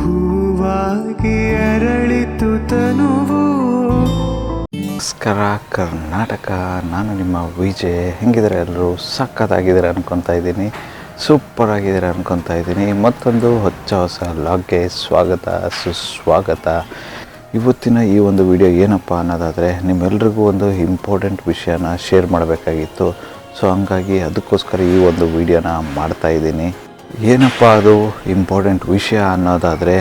ಹೂವಾಗಿ ಅರಳಿತು ತನುವು. ನಮಸ್ಕಾರ, ಕರ್ನಾಟಕ. ನಾನು ನಿಮ್ಮ ವಿಜಯ್. ಹೆಂಗಿದ್ದಾರೆ ಎಲ್ಲರೂ? ಸಖತ್ತಾಗಿದ್ದಾರೆ ಅನ್ಕೊತಾ ಇದ್ದೀನಿ. ಸೂಪರ್ ಆಗಿದ್ದೀರ ಅನ್ಕೊತಾ ಇದ್ದೀನಿ. ಮತ್ತೊಂದು ಹೊಚ್ಚ ಹೊಸ ಲಾಗ್ಗೆ ಸ್ವಾಗತ, ಸುಸ್ವಾಗತ. ಇವತ್ತಿನ ಈ ಒಂದು ವಿಡಿಯೋ ಏನಪ್ಪ ಅನ್ನೋದಾದರೆ, ನಿಮ್ಮೆಲ್ರಿಗೂ ಒಂದು ಇಂಪಾರ್ಟೆಂಟ್ ವಿಷಯನ ಶೇರ್ ಮಾಡಬೇಕಾಗಿತ್ತು. ಸೊ ಹಂಗಾಗಿ ಅದಕ್ಕೋಸ್ಕರ ಈ ಒಂದು ವಿಡಿಯೋನ ಮಾಡ್ತಾಯಿದ್ದೀನಿ ಏನಪ್ಪ ಅದು ಇಂಪಾರ್ಟೆಂಟ್ ವಿಷಯ ಅನ್ನೋದಾದರೆ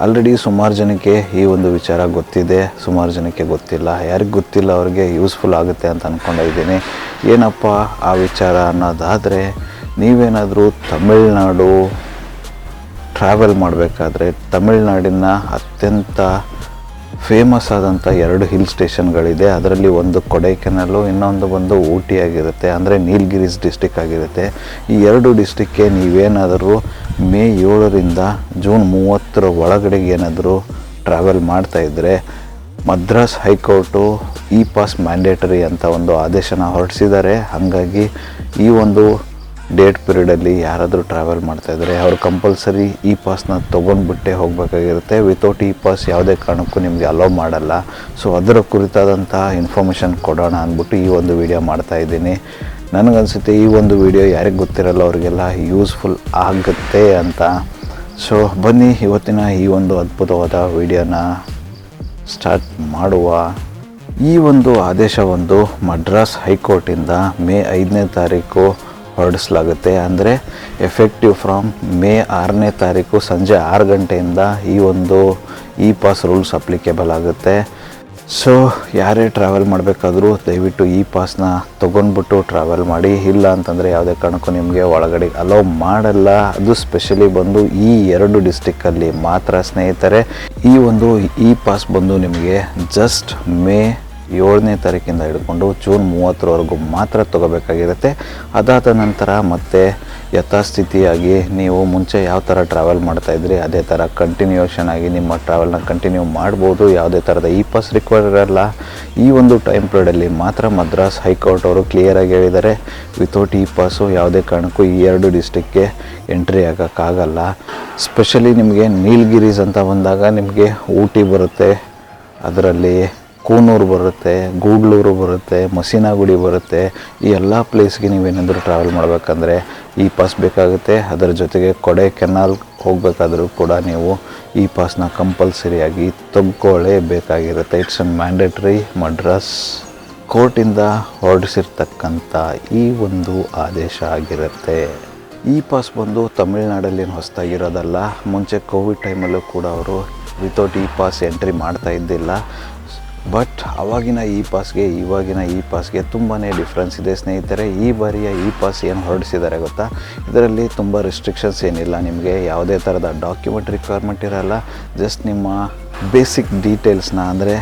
ಆಲ್ರೆಡಿ ಸುಮಾರು ಜನಕ್ಕೆ ಈ ಒಂದು ವಿಚಾರ ಗೊತ್ತಿದೆ, ಸುಮಾರು ಜನಕ್ಕೆ ಗೊತ್ತಿಲ್ಲ. ಯಾರಿಗೆ ಗೊತ್ತಿಲ್ಲ ಅವ್ರಿಗೆ ಯೂಸ್ಫುಲ್ ಆಗುತ್ತೆ ಅಂತ ಅಂದ್ಕೊಂಡಿದ್ದೀನಿ ಏನಪ್ಪ ಆ ವಿಚಾರ ಅನ್ನೋದಾದರೆ ನೀವೇನಾದರೂ ತಮಿಳ್ನಾಡು ಟ್ರಾವೆಲ್ ಮಾಡಬೇಕಾದ್ರೆ ತಮಿಳ್ನಾಡಿನ ಅತ್ಯಂತ ಫೇಮಸ್ ಆದಂಥ ಎರಡು ಹಿಲ್ ಸ್ಟೇಷನ್ಗಳಿದೆ ಅದರಲ್ಲಿ ಒಂದು ಕೊಡೈಕೆನಲ್ಲು, ಇನ್ನೊಂದು ಬಂದು ಊಟಿ ಆಗಿರುತ್ತೆ. ಅಂದರೆ ನೀಲಗಿರೀಸ್ ಡಿಸ್ಟಿಕ್ ಆಗಿರುತ್ತೆ. ಈ ಎರಡು ಡಿಸ್ಟಿಕ್ಗೆ ನೀವೇನಾದರೂ ಮೇ ಏಳರಿಂದ ಜೂನ್ ಮೂವತ್ತರ ಒಳಗಡೆಗೆ ಏನಾದರೂ ಟ್ರಾವೆಲ್ ಮಾಡ್ತಾಯಿದ್ರೆ Madras high court e pass mandatory ಅಂತ ಒಂದು ಆದೇಶನ ಹೊರಡಿಸಿದ್ದಾರೆ. ಹಾಗಾಗಿ ಈ ಒಂದು ಡೇಟ್ ಪೀರಿಯಡಲ್ಲಿ ಯಾರಾದರೂ ಟ್ರಾವೆಲ್ ಮಾಡ್ತಾಯಿದ್ರೆ ಅವ್ರು ಕಂಪಲ್ಸರಿ ಇ ಪಾಸ್ನ ತೊಗೊಂಡ್ಬಿಟ್ಟೆ ಹೋಗಬೇಕಾಗಿರುತ್ತೆ. ವಿತೌಟ್ ಇ ಪಾಸ್ ಯಾವುದೇ ಕಾರಣಕ್ಕೂ ನಿಮಗೆ ಅಲೋ ಮಾಡಲ್ಲ. ಸೊ ಅದರ ಕುರಿತಾದಂಥ ಇನ್ಫಾರ್ಮೇಷನ್ ಕೊಡೋಣ ಅಂದ್ಬಿಟ್ಟು ಈ ಒಂದು ವಿಡಿಯೋ ಮಾಡ್ತಾ ಇದ್ದೀನಿ. ನನಗನ್ಸುತ್ತೆ ಈ ಒಂದು ವಿಡಿಯೋ ಯಾರಿಗೆ ಗೊತ್ತಿರಲ್ಲ ಅವರಿಗೆಲ್ಲ ಯೂಸ್ಫುಲ್ ಆಗುತ್ತೆ ಅಂತ. ಸೊ ಬನ್ನಿ ಇವತ್ತಿನ ಈ ಒಂದು ಅದ್ಭುತವಾದ ವಿಡಿಯೋನ ಸ್ಟಾರ್ಟ್ ಮಾಡುವ. ಈ ಒಂದು ಆದೇಶ ಒಂದು ಮಡ್ರಾಸ್ ಹೈಕೋರ್ಟಿಂದ ಮೇ ಐದನೇ ತಾರೀಕು ಹೊರಡಿಸಲಾಗುತ್ತೆ. ಅಂದರೆ ಎಫೆಕ್ಟಿವ್ ಫ್ರಮ್ ಮೇ ಆರನೇ ತಾರೀಕು ಸಂಜೆ ಆರು ಗಂಟೆಯಿಂದ ಈ ಒಂದು ಇ ಪಾಸ್ ರೂಲ್ಸ್ ಅಪ್ಲಿಕೇಬಲ್ ಆಗುತ್ತೆ. ಸೊ ಯಾರೇ ಟ್ರಾವೆಲ್ ಮಾಡಬೇಕಾದ್ರೂ ದಯವಿಟ್ಟು ಈ ಪಾಸ್ನ ತೊಗೊಂಡ್ಬಿಟ್ಟು ಟ್ರಾವೆಲ್ ಮಾಡಿ. ಇಲ್ಲ ಅಂತಂದರೆ ಯಾವುದೇ ಕಾರಣಕ್ಕೂ ನಿಮಗೆ ಒಳಗಡೆ ಅಲೋ ಮಾಡಲ್ಲ. ಅದು ಸ್ಪೆಷಲಿ ಬಂದು ಈ ಎರಡು ಡಿಸ್ಟಿಕ್ಕಲ್ಲಿ ಮಾತ್ರ ಸ್ನೇಹಿತರೆ, ಈ ಒಂದು ಇ ಪಾಸ್ ಬಂದು ನಿಮಗೆ ಜಸ್ಟ್ ಮೇ ಏಳನೇ ತಾರೀಕಿಂದ ಹಿಡ್ಕೊಂಡು ಜೂನ್ ಮೂವತ್ತರವರೆಗೂ ಮಾತ್ರ ತೊಗೋಬೇಕಾಗಿರುತ್ತೆ. ಅದಾದ ನಂತರ ಮತ್ತೆ ಯಥಾಸ್ಥಿತಿಯಾಗಿ ನೀವು ಮುಂಚೆ ಯಾವ ಥರ ಟ್ರಾವೆಲ್ ಮಾಡ್ತಾಯಿದ್ರಿ ಅದೇ ಥರ ಕಂಟಿನ್ಯೂಷನ್ ಆಗಿ ನಿಮ್ಮ ಟ್ರಾವೆಲ್ನ ಕಂಟಿನ್ಯೂ ಮಾಡ್ಬೋದು. ಯಾವುದೇ ಥರದ ಇ ಪಾಸ್ ರಿಕ್ವೈರ್ ಇರಲ್ಲ. ಈ ಒಂದು ಟೈಮ್ ಪೀರಿಯಡಲ್ಲಿ ಮಾತ್ರ ಮದ್ರಾಸ್ ಹೈಕೋರ್ಟ್ ಅವರು ಕ್ಲಿಯರಾಗಿ ಹೇಳಿದ್ದಾರೆ. ವಿತೌಟ್ ಇ ಪಾಸು ಯಾವುದೇ ಕಾರಣಕ್ಕೂ ಈ ಎರಡು ಡಿಸ್ಟಿಕ್ಗೆ ಎಂಟ್ರಿ ಆಗೋಕ್ಕಾಗಲ್ಲ. ಸ್ಪೆಷಲಿ ನಿಮಗೆ ನೀಲ್ಗಿರೀಸ್ ಅಂತ ಬಂದಾಗ ನಿಮಗೆ ಊಟಿ ಬರುತ್ತೆ. ಅದರಲ್ಲಿ ಕೂನೂರು ಬರುತ್ತೆ ಗೂಡ್ಲೂರು ಬರುತ್ತೆ, ಮಸೀನಾಗುಡಿ ಬರುತ್ತೆ, ಈ ಎಲ್ಲ ಪ್ಲೇಸ್ಗೆ ನೀವೇನಾದರೂ ಟ್ರಾವೆಲ್ ಮಾಡಬೇಕಂದ್ರೆ ಈ ಪಾಸ್ ಬೇಕಾಗುತ್ತೆ. ಅದರ ಜೊತೆಗೆ ಕೊಡೆ ಕೆನಾಲ್ ಹೋಗಬೇಕಾದ್ರೂ ಕೂಡ ನೀವು ಈ ಪಾಸ್ನ ಕಂಪಲ್ಸರಿಯಾಗಿ ತೆಗ್ಕೊಳ್ಳೇಬೇಕಾಗಿರುತ್ತೆ ಇಟ್ಸ್ ಅನ್ ಮ್ಯಾಂಡೇಟ್ರಿ ಮಡ್ರಾಸ್ ಕೋರ್ಟಿಂದ ಹೊರಡಿಸಿರ್ತಕ್ಕಂಥ ಈ ಒಂದು ಆದೇಶ ಆಗಿರುತ್ತೆ. ಈ ಪಾಸ್ ಬಂದು ತಮಿಳ್ನಾಡಲ್ಲಿ ಹೊಸ್ತಾಗಿರೋದಲ್ಲ ಮುಂಚೆ ಕೋವಿಡ್ ಟೈಮಲ್ಲೂ ಕೂಡ ಅವರು ವಿತೌಟ್ ಈ ಪಾಸ್ ಎಂಟ್ರಿ ಮಾಡ್ತಾ ಇದ್ದಿಲ್ಲ. ಬಟ್ ಅವಾಗಿನ ಈ ಪಾಸ್ಗೆ ಇವಾಗಿನ ಈ ಪಾಸ್ಗೆ ತುಂಬಾ ಡಿಫ್ರೆನ್ಸ್ ಇದೆ. ಸ್ನೇಹಿತರೆ, ಈ ಬಾರಿಯ ಈ ಪಾಸ್ ಏನು ಹೊರಡಿಸಿದ್ದಾರೆ ಗೊತ್ತಾ? ಇದರಲ್ಲಿ ತುಂಬ ರಿಸ್ಟ್ರಿಕ್ಷನ್ಸ್ ಏನಿಲ್ಲ ನಿಮಗೆ. ಯಾವುದೇ ಥರದ ಡಾಕ್ಯುಮೆಂಟ್ ರಿಕ್ವೈರ್ಮೆಂಟ್ ಇರಲ್ಲ. ಜಸ್ಟ್ ನಿಮ್ಮ ಬೇಸಿಕ್ ಡೀಟೇಲ್ಸ್ನ ಅಂದರೆ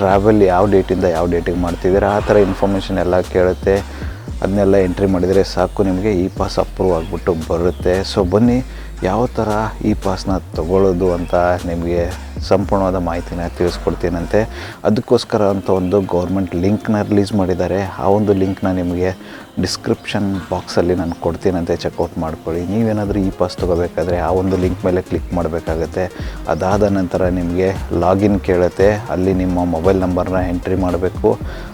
ಟ್ರಾವೆಲ್ ಯಾವ ಡೇಟಿಂದ ಯಾವ ಡೇಟಿಗೆ ಮಾಡ್ತಿದ್ದೀರಾ, ಆ ಥರ ಇನ್ಫಾರ್ಮೇಷನ್ ಎಲ್ಲ ಕೇಳುತ್ತೆ. ಅದನ್ನೆಲ್ಲ ಎಂಟ್ರಿ ಮಾಡಿದರೆ ಸಾಕು ನಿಮಗೆ. ಈ ಪಾಸ್ ಅಪ್ರೂವ್ ಆಗಿಬಿಟ್ಟು ಬರುತ್ತೆ. ಸೊ ಬನ್ನಿ, ಯಾವ ಥರ ಈ ಪಾಸ್ನ ತಗೊಳ್ಳೋದು ಅಂತ ನಿಮಗೆ ಸಂಪೂರ್ಣವಾದ ಮಾಹಿತಿನ ತಿಳಿಸ್ಕೊಡ್ತೀನಂತೆ. ಅದಕ್ಕೋಸ್ಕರ ಅಂತ ಒಂದು ಗೌರ್ಮೆಂಟ್ ಲಿಂಕ್ನ ರಿಲೀಸ್ ಮಾಡಿದ್ದಾರೆ. ಆ ಒಂದು ಲಿಂಕ್ನ ನಿಮಗೆ ಡಿಸ್ಕ್ರಿಪ್ಷನ್ ಬಾಕ್ಸಲ್ಲಿ ನಾನು ಕೊಡ್ತೀನಂತೆ. ಚೆಕ್ಔಟ್ ಮಾಡ್ಕೊಳ್ಳಿ. ನೀವೇನಾದರೂ ಈ ಪಾಸ್ ತೊಗೋಬೇಕಾದ್ರೆ ಆ ಒಂದು ಲಿಂಕ್ ಮೇಲೆ ಕ್ಲಿಕ್ ಮಾಡಬೇಕಾಗತ್ತೆ. ಅದಾದ ನಂತರ ನಿಮಗೆ ಲಾಗಿನ್ ಕೇಳುತ್ತೆ. ಅಲ್ಲಿ ನಿಮ್ಮ ಮೊಬೈಲ್ ನಂಬರ್ನ ಎಂಟ್ರಿ ಮಾಡಬೇಕು.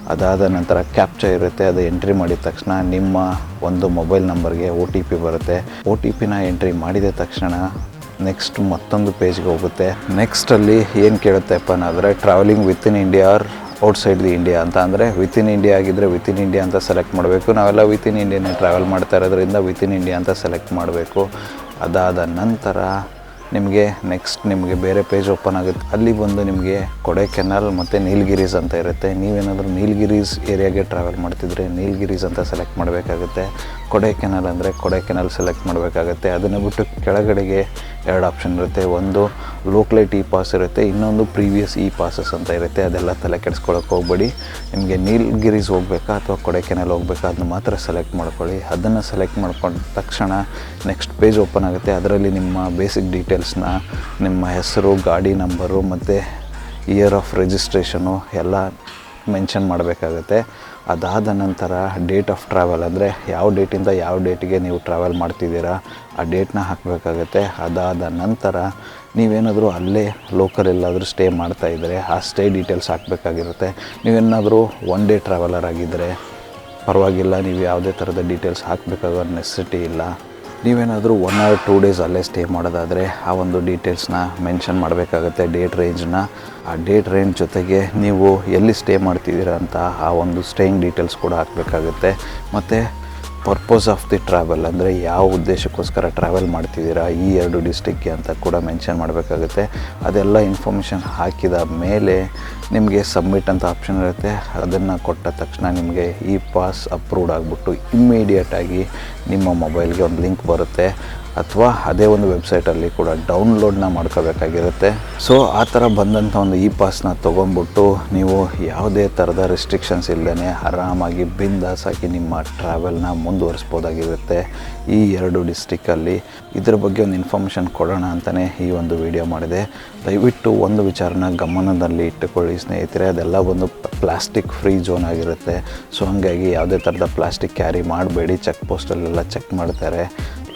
ಅದಾದ ನಂತರ ಕ್ಯಾಪ್ಚರ್ ಇರುತ್ತೆ. ಅದು ಎಂಟ್ರಿ ಮಾಡಿದ ತಕ್ಷಣ ನಿಮ್ಮ ಒಂದು ಮೊಬೈಲ್ ನಂಬರ್ಗೆ ಒ ಟಿ ಪಿ ಬರುತ್ತೆ. ಒ ಟಿ ಪಿನ ಎಂಟ್ರಿ ಮಾಡಿದ ತಕ್ಷಣ ನೆಕ್ಸ್ಟ್ ಮತ್ತೊಂದು ಪೇಜ್ಗೆ ಹೋಗುತ್ತೆ. ನೆಕ್ಸ್ಟಲ್ಲಿ ಏನು ಕೇಳುತ್ತೆಪ್ಪ ಅನ್ನೋದ್ರೆ travelling within India or outside the India ಅಂತ ಅಂದರೆ ವಿತ್ ಇನ್ ಇಂಡಿಯಾ ಆಗಿದ್ದರೆ ವಿತ್ ಇನ್ ಇಂಡಿಯಾ ಅಂತ ಸೆಲೆಕ್ಟ್ ಮಾಡಬೇಕು. ನಾವೆಲ್ಲ ವಿತ್ ಇನ್ ಇಂಡಿಯಾನೇ ಟ್ರಾವೆಲ್ ಮಾಡ್ತಾ ಇರೋದ್ರಿಂದ ವಿತ್ ಇನ್ ಇಂಡಿಯಾ ಅಂತ ಸೆಲೆಕ್ಟ್ ಮಾಡಬೇಕು. ಅದಾದ ನಂತರ ನಿಮಗೆ ನೆಕ್ಸ್ಟ್ ನಿಮಗೆ ಬೇರೆ ಪೇಜ್ ಓಪನ್ ಆಗುತ್ತೆ. ಅಲ್ಲಿ ಬಂದು ನಿಮಗೆ ಕೊಡೈಕೆನಾಲ್ ಮತ್ತು ನೀಲಗಿರೀಸ್ ಅಂತ ಇರುತ್ತೆ. ನೀವೇನಾದರೂ ನೀಲಗಿರೀಸ್ ಏರಿಯಾಗೆ ಟ್ರಾವೆಲ್ ಮಾಡ್ತಿದ್ರೆ ನೀಲಗಿರೀಸ್ ಅಂತ ಸೆಲೆಕ್ಟ್ ಮಾಡಬೇಕಾಗುತ್ತೆ. ಕೊಡೈಕೆನಾಲ್ ಅಂದರೆ ಕೊಡೈಕೆನಾಲ್ ಸೆಲೆಕ್ಟ್ ಮಾಡಬೇಕಾಗುತ್ತೆ. ಅದನ್ನು ಬಿಟ್ಟು ಕೆಳಗಡೆಗೆ ಎರಡು ಆಪ್ಷನ್ ಇರುತ್ತೆ. ಒಂದು ಲೋಕ್ಲೈಟ್ ಇ ಪಾಸ್ ಇರುತ್ತೆ. ಇನ್ನೊಂದು ಪ್ರೀವಿಯಸ್ ಇ ಪಾಸಸ್ ಅಂತ ಇರುತ್ತೆ. ಅದೆಲ್ಲ ತಲೆ ಕೆಡಿಸ್ಕೊಳಕ್ಕೆ ಹೋಗ್ಬೇಡಿ. ನಿಮಗೆ ನೀಲಗಿರೀಸ್ ಹೋಗ್ಬೇಕಾ ಅಥವಾ ಕೊಡೈಕೆನಾಲ್ ಹೋಗ್ಬೇಕಾ ಅದನ್ನ ಮಾತ್ರ ಸೆಲೆಕ್ಟ್ ಮಾಡ್ಕೊಳ್ಳಿ. ಅದನ್ನು ಸೆಲೆಕ್ಟ್ ಮಾಡ್ಕೊಂಡ ತಕ್ಷಣ ನೆಕ್ಸ್ಟ್ ಪೇಜ್ ಓಪನ್ ಆಗುತ್ತೆ. ಅದರಲ್ಲಿ ನಿಮ್ಮ ಬೇಸಿಕ್ ಡೀಟೇಲ್ಸ್ನ ನಿಮ್ಮ ಹೆಸರು, ಗಾಡಿ ನಂಬರು ಮತ್ತು ಇಯರ್ ಆಫ್ ರಿಜಿಸ್ಟ್ರೇಷನು ಎಲ್ಲ ಮೆನ್ಷನ್ ಮಾಡಬೇಕಾಗತ್ತೆ. ಅದಾದ ನಂತರ ಡೇಟ್ ಆಫ್ ಟ್ರಾವೆಲ್ ಅಂದರೆ ಯಾವ ಡೇಟಿಂದ ಯಾವ ಡೇಟಿಗೆ ನೀವು ಟ್ರಾವೆಲ್ ಮಾಡ್ತಿದ್ದೀರಾ, ಆ ಡೇಟ್ನ ಹಾಕಬೇಕಾಗತ್ತೆ. ಅದಾದ ನಂತರ ನೀವೇನಾದರೂ ಅಲ್ಲೇ ಲೋಕಲ್ ಎಲ್ಲಾದರೂ ಸ್ಟೇ ಮಾಡ್ತಾಯಿದ್ರೆ ಆ ಸ್ಟೇ ಡೀಟೇಲ್ಸ್ ಹಾಕಬೇಕಾಗಿರುತ್ತೆ. ನೀವೇನಾದರೂ ಒನ್ ಡೇ ಟ್ರಾವೆಲರ್ ಆಗಿದ್ದರೆ ಪರವಾಗಿಲ್ಲ, ನೀವು ಯಾವುದೇ ಥರದ ಡೀಟೇಲ್ಸ್ ಹಾಕಬೇಕಾಗೋ ನೆಸೆಸಿಟಿ ಇಲ್ಲ. ನೀವೇನಾದರೂ ಒನ್ ಆರ್ ಟೂ ಡೇಸ್ ಅಲ್ಲೇ ಸ್ಟೇ ಮಾಡೋದಾದರೆ ಆ ಒಂದು ಡೀಟೇಲ್ಸ್ನ ಮೆನ್ಷನ್ ಮಾಡಬೇಕಾಗತ್ತೆ ಡೇಟ್ ರೇಂಜ್ನ ಆ ಡೇಟ್ ರೇಂಜ್ ಜೊತೆಗೆ ನೀವು ಎಲ್ಲಿ ಸ್ಟೇ ಮಾಡ್ತಿದ್ದೀರಾ ಅಂತ ಆ ಒಂದು ಸ್ಟೇಯಿಂಗ್ ಡೀಟೇಲ್ಸ್ ಕೂಡ ಹಾಕಬೇಕಾಗುತ್ತೆ. ಮತ್ತು ಪರ್ಪೋಸ್ ಆಫ್ ದಿ ಟ್ರಾವೆಲ್ ಅಂದರೆ ಯಾವ ಉದ್ದೇಶಕ್ಕೋಸ್ಕರ ಟ್ರಾವೆಲ್ ಮಾಡ್ತಿದ್ದೀರಾ, ಈ ಎರಡು ಡಿಸ್ಟಿಕ್ಗೆ ಅಂತ ಕೂಡ ಮೆನ್ಷನ್ ಮಾಡಬೇಕಾಗುತ್ತೆ. ಅದೆಲ್ಲ ಇನ್ಫಾರ್ಮೇಷನ್ ಹಾಕಿದ ಮೇಲೆ ನಿಮಗೆ ಸಬ್ಮಿಟ್ ಅಂತ ಆಪ್ಷನ್ ಇರುತ್ತೆ. ಅದನ್ನು ಕೊಟ್ಟ ತಕ್ಷಣ ನಿಮಗೆ ಈ ಪಾಸ್ ಅಪ್ರೂವ್ಡ್ ಆಗಿಬಿಟ್ಟು ಇಮ್ಮಿಡಿಯೇಟಾಗಿ ನಿಮ್ಮ ಮೊಬೈಲ್ಗೆ ಒಂದು ಲಿಂಕ್ ಬರುತ್ತೆ. ಅಥವಾ ಅದೇ ಒಂದು ವೆಬ್ಸೈಟಲ್ಲಿ ಕೂಡ ಡೌನ್ಲೋಡ್ನ ಮಾಡ್ಕೋಬೇಕಾಗಿರುತ್ತೆ. ಸೊ ಆ ಥರ ಬಂದಂಥ ಒಂದು ಇ ಪಾಸ್ನ ತೊಗೊಂಡ್ಬಿಟ್ಟು ನೀವು ಯಾವುದೇ ಥರದ ರೆಸ್ಟ್ರಿಕ್ಷನ್ಸ್ ಇಲ್ಲದೇ ಆರಾಮಾಗಿ ಬಿಂದಾಸಾಗಿ ನಿಮ್ಮ ಟ್ರಾವೆಲ್ನ ಮುಂದುವರಿಸ್ಬೋದಾಗಿರುತ್ತೆ. ಈ ಎರಡು ಡಿಸ್ಟಿಕ್ಕಲ್ಲಿ ಇದ್ರ ಬಗ್ಗೆ ಒಂದು ಇನ್ಫಾರ್ಮೇಷನ್ ಕೊಡೋಣ ಅಂತಲೇ ಈ ಒಂದು ವಿಡಿಯೋ ಮಾಡಿದೆ. ದಯವಿಟ್ಟು ಒಂದು ವಿಚಾರನ ಗಮನದಲ್ಲಿ ಇಟ್ಟುಕೊಳ್ಳಿ ಸ್ನೇಹಿತರೆ. ಅದೆಲ್ಲ ಒಂದು ಪ್ಲಾಸ್ಟಿಕ್ ಫ್ರೀ ಝೋನ್ ಆಗಿರುತ್ತೆ. ಸೊ ಹಾಗಾಗಿ ಯಾವುದೇ ಥರದ ಪ್ಲಾಸ್ಟಿಕ್ ಕ್ಯಾರಿ ಮಾಡಬೇಡಿ. ಚೆಕ್ ಪೋಸ್ಟಲ್ಲೆಲ್ಲ ಚೆಕ್ ಮಾಡ್ತಾರೆ.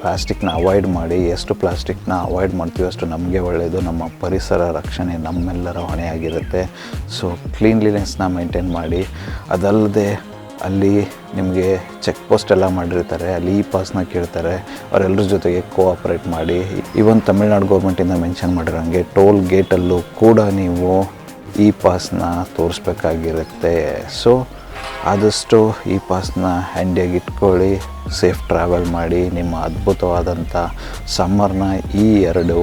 ಪ್ಲಾಸ್ಟಿಕ್ನ ಅವಾಯ್ಡ್ ಮಾಡಿ, ಎಷ್ಟು ಪ್ಲಾಸ್ಟಿಕ್ನ ಅವಾಯ್ಡ್ ಮಾಡ್ತೀವಿ ಅಷ್ಟು ನಮಗೆ ಒಳ್ಳೆಯದು ನಮ್ಮ ಪರಿಸರ ರಕ್ಷಣೆ ನಮ್ಮೆಲ್ಲರ ಹೊಣೆಯಾಗಿರುತ್ತೆ. ಸೊ ಕ್ಲೀನ್ಲಿನೆಸ್ನ ಮೇಂಟೈನ್ ಮಾಡಿ. ಅದಲ್ಲದೆ ಅಲ್ಲಿ ನಿಮಗೆ ಚೆಕ್ ಪೋಸ್ಟ್ ಎಲ್ಲ ಮಾಡಿರ್ತಾರೆ. ಅಲ್ಲಿ ಈ ಪಾಸ್ನ ಕೇಳ್ತಾರೆ. ಅವರೆಲ್ಲರ ಜೊತೆಗೆ ಕೋಆಪ್ರೇಟ್ ಮಾಡಿ. ಇವನ್ ತಮಿಳ್ನಾಡು ಗೌರ್ಮೆಂಟಿಂದ ಮೆನ್ಷನ್ ಮಾಡಿರೋಂಗೆ ಟೋಲ್ ಗೇಟಲ್ಲೂ ಕೂಡ ನೀವು ಈ ಪಾಸ್ನ ತೋರಿಸ್ಬೇಕಾಗಿರುತ್ತೆ. ಸೊ ಆದಷ್ಟು ಈ ಪಾಸ್ನ ಹ್ಯಾಂಡಿಯಾಗಿ ಇಟ್ಕೊಳ್ಳಿ, ಸೇಫ್ ಟ್ರಾವೆಲ್ ಮಾಡಿ, ನಿಮ್ಮ ಅದ್ಭುತವಾದಂಥ ಸಮ್ಮರ್ನ ಈ ಎರಡು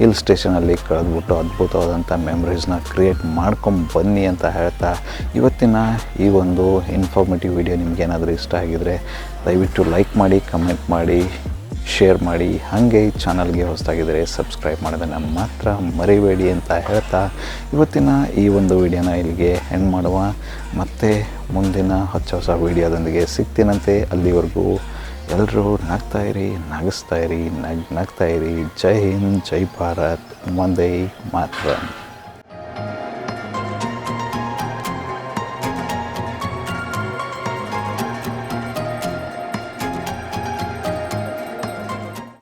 ಹಿಲ್ ಸ್ಟೇಷನಲ್ಲಿ ಕಳೆದ್ಬಿಟ್ಟು ಅದ್ಭುತವಾದಂಥ ಮೆಮ್ರೀಸ್ನ ಕ್ರಿಯೇಟ್ ಮಾಡ್ಕೊಂಡು ಬನ್ನಿ ಅಂತ ಹೇಳ್ತಾ ಇವತ್ತಿನ ಈ ಒಂದು ಇನ್ಫಾರ್ಮೇಟಿವ್ ವಿಡಿಯೋ ನಿಮಗೇನಾದರೂ ಇಷ್ಟ ಆಗಿದರೆ ದಯವಿಟ್ಟು ಲೈಕ್ ಮಾಡಿ ಕಮೆಂಟ್ ಮಾಡಿ. ಶೇರ್ ಮಾಡಿ, ಹಾಗೆ ಈ ಚಾನಲ್ಗೆ ಹೊಸದಾಗಿದ್ದರೆ ಸಬ್ಸ್ಕ್ರೈಬ್ ಮಾಡೋದನ್ನು ಮಾತ್ರ ಮರಿಬೇಡಿ ಅಂತ ಹೇಳ್ತಾ ಇವತ್ತಿನ ಈ ಒಂದು ವಿಡಿಯೋನ ಇಲ್ಲಿಗೆ ಎಂಡ್ ಮಾಡುವ. ಮತ್ತು ಮುಂದಿನ ಹೊಚ್ಚ ಹೊಸ ವಿಡಿಯೋದೊಂದಿಗೆ ಸಿಗ್ತೀನಂತೆ. ಅಲ್ಲಿವರೆಗೂ ಎಲ್ಲರೂ ನಗ್ತಾ ಇರಿ, ನಗಿಸ್ತಾ ಇರಿ, ನಗ್, ನಗ್ತಾ ಇರಿ. ಜೈ ಹಿಂದ್, ಜೈ ಭಾರತ್. ಒಂದೇ ಮಾತ್ರ